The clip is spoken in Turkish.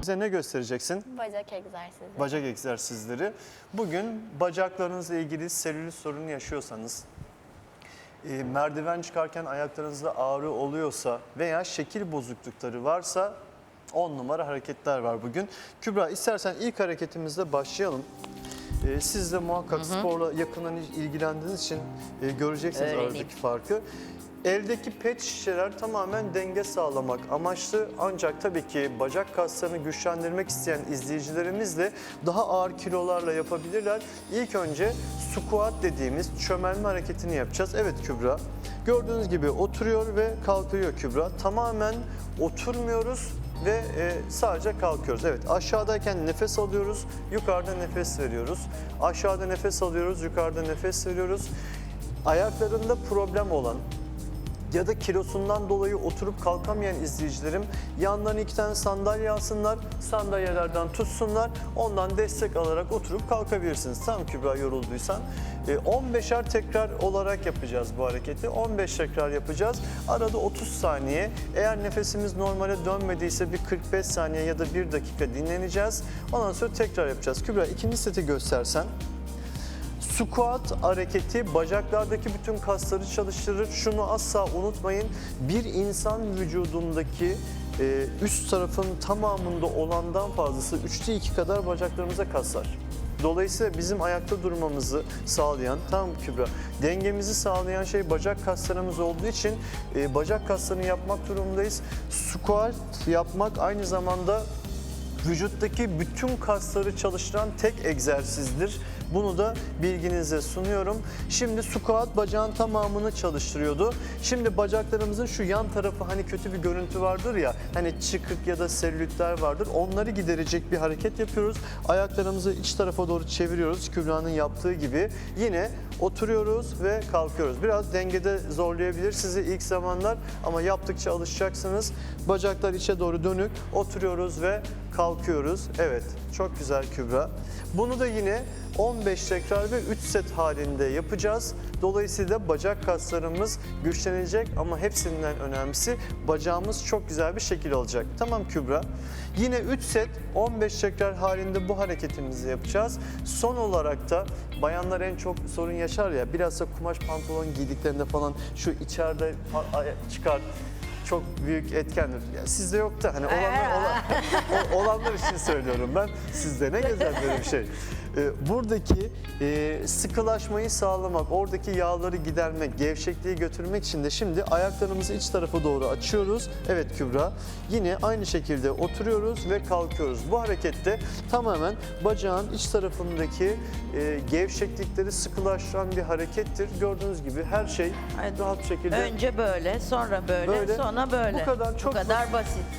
Bize ne göstereceksin? Bacak egzersizi. Bacak egzersizleri. Bugün bacaklarınızla ilgili selülit sorunu yaşıyorsanız, e, merdiven çıkarken ayaklarınızda ağrı oluyorsa veya şekil bozuklukları varsa 10 numara hareketler var bugün. Kübra istersen ilk hareketimizle başlayalım. E, siz de muhakkak sporla yakından il- ilgilendiğiniz için e, göreceksiniz Öğreneyim. aradaki farkı. Eldeki pet şişeler tamamen denge sağlamak amaçlı ancak tabii ki bacak kaslarını güçlendirmek isteyen izleyicilerimiz de daha ağır kilolarla yapabilirler. İlk önce squat dediğimiz çömelme hareketini yapacağız. Evet Kübra. Gördüğünüz gibi oturuyor ve kalkıyor Kübra. Tamamen oturmuyoruz ve e, sadece kalkıyoruz. Evet aşağıdayken nefes alıyoruz, yukarıda nefes veriyoruz. Aşağıda nefes alıyoruz, yukarıda nefes veriyoruz. Ayaklarında problem olan, ya da kilosundan dolayı oturup kalkamayan izleyicilerim yanlarına iki tane sandalye alsınlar, sandalyelerden tutsunlar, ondan destek alarak oturup kalkabilirsiniz. Tam Kübra yorulduysan. E, 15'er tekrar olarak yapacağız bu hareketi. 15 tekrar yapacağız. Arada 30 saniye. Eğer nefesimiz normale dönmediyse bir 45 saniye ya da 1 dakika dinleneceğiz. Ondan sonra tekrar yapacağız. Kübra ikinci seti göstersen. Squat hareketi bacaklardaki bütün kasları çalıştırır. Şunu asla unutmayın. Bir insan vücudundaki e, üst tarafın tamamında olandan fazlası üçte iki kadar bacaklarımıza kaslar. Dolayısıyla bizim ayakta durmamızı sağlayan, mı Kübra, dengemizi sağlayan şey bacak kaslarımız olduğu için e, bacak kaslarını yapmak durumundayız. Squat yapmak aynı zamanda vücuttaki bütün kasları çalıştıran tek egzersizdir. Bunu da bilginize sunuyorum. Şimdi squat bacağın tamamını çalıştırıyordu. Şimdi bacaklarımızın şu yan tarafı hani kötü bir görüntü vardır ya. Hani çıkık ya da selülitler vardır. Onları giderecek bir hareket yapıyoruz. Ayaklarımızı iç tarafa doğru çeviriyoruz. Kübra'nın yaptığı gibi. Yine oturuyoruz ve kalkıyoruz. Biraz dengede zorlayabilir sizi ilk zamanlar ama yaptıkça alışacaksınız. Bacaklar içe doğru dönük. Oturuyoruz ve kalkıyoruz. Evet, çok güzel Kübra. Bunu da yine 15 tekrar ve 3 set halinde yapacağız. Dolayısıyla bacak kaslarımız güçlenecek ama hepsinden önemlisi bacağımız çok güzel bir şekil alacak. Tamam Kübra. Yine 3 set 15 tekrar halinde bu hareketimizi yapacağız. Son olarak da bayanlar en çok sorun yaşar ya biraz da kumaş pantolon giydiklerinde falan şu içeride çıkar çok büyük etkendir. Ya sizde yok da hani olanlar, olan- o- olanlar için söylüyorum ben. Sizde ne güzel böyle bir şey. Ee, buradaki e, sıkılaşmayı sağlamak, oradaki yağları gidermek, gevşekliği götürmek için de şimdi ayaklarımızı iç tarafa doğru açıyoruz. Evet Kübra. Yine aynı şekilde oturuyoruz ve kalkıyoruz. Bu harekette tamamen bacağın iç tarafındaki e, gevşeklikleri sıkılaştıran bir harekettir. Gördüğünüz gibi her şey Evet. rahat şekilde Önce böyle, sonra böyle, Böyle. sonra böyle. Bu kadar, çok Bu kadar basit.